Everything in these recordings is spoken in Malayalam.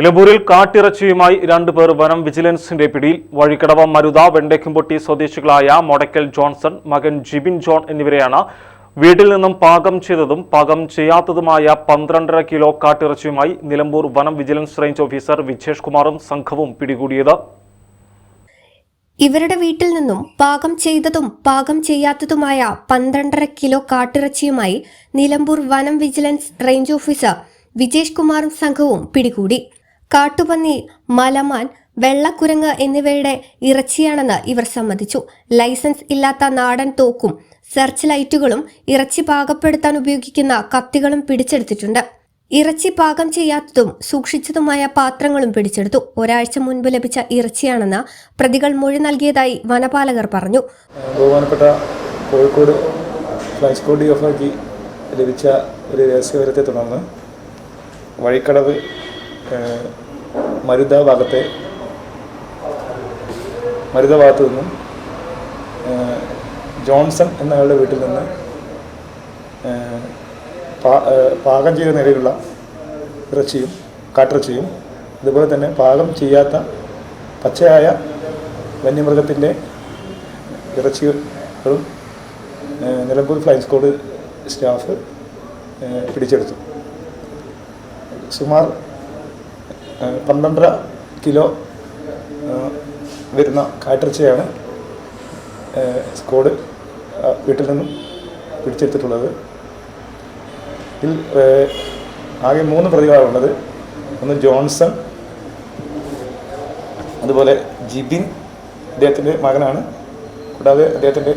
നിലമ്പൂരിൽ കാട്ടിറച്ചിയുമായി രണ്ടുപേർ വനം വിജിലൻസിന്റെ പിടിയിൽ വഴിക്കടവ് മരുത വെണ്ടയ്ക്കുംപൊട്ടി സ്വദേശികളായ മൊടക്കൽ ജോൺസൺ മകൻ ജിബിൻ ജോൺ എന്നിവരെയാണ് വീട്ടിൽ നിന്നും പാകം ചെയ്തതും പാകം ചെയ്യാത്തതുമായ പന്ത്രണ്ടര കിലോ കാട്ടിറച്ചിയുമായി നിലമ്പൂർ വനം വിജിലൻസ് റേഞ്ച് ഓഫീസർ വിജേഷ് കുമാറും സംഘവും പിടികൂടിയത്. ഇവരുടെ വീട്ടിൽ നിന്നും പാകം ചെയ്തതും പാകം ചെയ്യാത്തതുമായ പന്ത്രണ്ടര കിലോ കാട്ടിറച്ചിയുമായി നിലമ്പൂർ വനം വിജിലൻസ് റേഞ്ച് ഓഫീസർ വിജേഷ് കുമാറും സംഘവും പിടികൂടി. കാട്ടുപന്നി മലമാൻ വെള്ളക്കുരങ്ങ് എന്നിവയുടെ ഇറച്ചിയാണെന്ന് ഇവർ സമ്മതിച്ചു. ലൈസൻസ് ഇല്ലാത്ത നാടൻ തോക്കും സെർച്ച് ലൈറ്റുകളും ഇറച്ചി പാകപ്പെടുത്താൻ ഉപയോഗിക്കുന്ന കത്തികളും പിടിച്ചെടുത്തിട്ടുണ്ട്. ഇറച്ചി പാകം ചെയ്യാത്തതും സൂക്ഷിച്ചതുമായ പാത്രങ്ങളും പിടിച്ചെടുത്തു. ഒരാഴ്ച മുൻപ് ലഭിച്ച ഇറച്ചിയാണെന്ന് പ്രതികൾ മൊഴി നൽകിയതായി വനപാലകർ പറഞ്ഞു. ബഹുമാനപ്പെട്ട കോഴിക്കോട് ഫ്ലൈ സ്കൂൾ ലഭിച്ച ഒരു രഹസ്യവിവരത്തെ തുടർന്ന് വഴിക്കടവ് മരുത ഭാഗത്തെ മരുത ഭാഗത്തു നിന്നും ജോൺസൺ എന്നയാളുടെ വീട്ടിൽ നിന്ന് പാകം ചെയ്ത നിലയിലുള്ള ഇറച്ചിയും കാട്ടിറച്ചിയും അതുപോലെ തന്നെ പാകം ചെയ്യാത്ത പച്ചയായ വന്യമൃഗത്തിന്റെ ഇറച്ചികളും നിലമ്പൂർ ഫ്ലൈങ് സ്കോഡ് സ്റ്റാഫ് പിടിച്ചെടുത്തു. സുമാർ പന്ത്രണ്ടര കിലോ വരുന്ന കാട്ടിറച്ചിയാണ് സ്കോഡ് വീട്ടിൽ നിന്നും പിടിച്ചെടുത്തിട്ടുള്ളത്. ഇതിൽ ആകെ മൂന്ന് പ്രതികളാണുള്ളത് ഒന്ന് ജോൺസൺ അതുപോലെ ജിബിൻ അദ്ദേഹത്തിന്റെ മകനാണ്. കൂടാതെ അദ്ദേഹത്തിന്റെ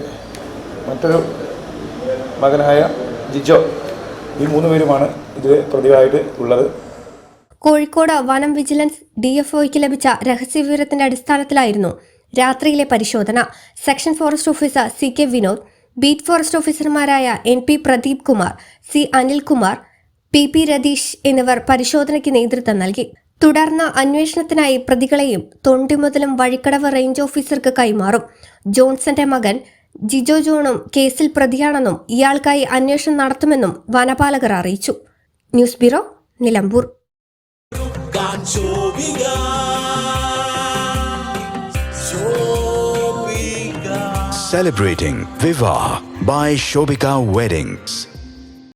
മറ്റൊരു മകനായ ജിജോ ഈ മൂന്ന് പേരുമാണ് ഇതിൽ പ്രതിവായിട്ട് ഉള്ളത്. കോഴിക്കോട് വനം വിജിലൻസ് ഡിഎഫ്ഒയ്ക്ക് ലഭിച്ച രഹസ്യവിവരത്തിന്റെ അടിസ്ഥാനത്തിലായിരുന്നു രാത്രിയിലെ പരിശോധന. Section forest officer C K Vinod beat forest ഓഫീസർമാരായ N P Pradeep Kumar C Anilkumar P P Rateesh എന്നിവർ പരിശോധനയ്ക്ക് നേതൃത്വം നൽകി. തുടർന്ന് അന്വേഷണത്തിനായി പ്രതികളെയും തൊണ്ടിമുതലും വഴിക്കടവ് റേഞ്ച് ഓഫീസർക്ക് കൈമാറും. ജോൺസന്റെ മകൻ ജിജോ ജോണും കേസിൽ പ്രതിയാണെന്നും ഇയാൾക്കായി അന്വേഷണം നടത്തുമെന്നും വനപാലകർ അറിയിച്ചു. News bureau Nilambur. Celebrating Viva by Shobika Weddings.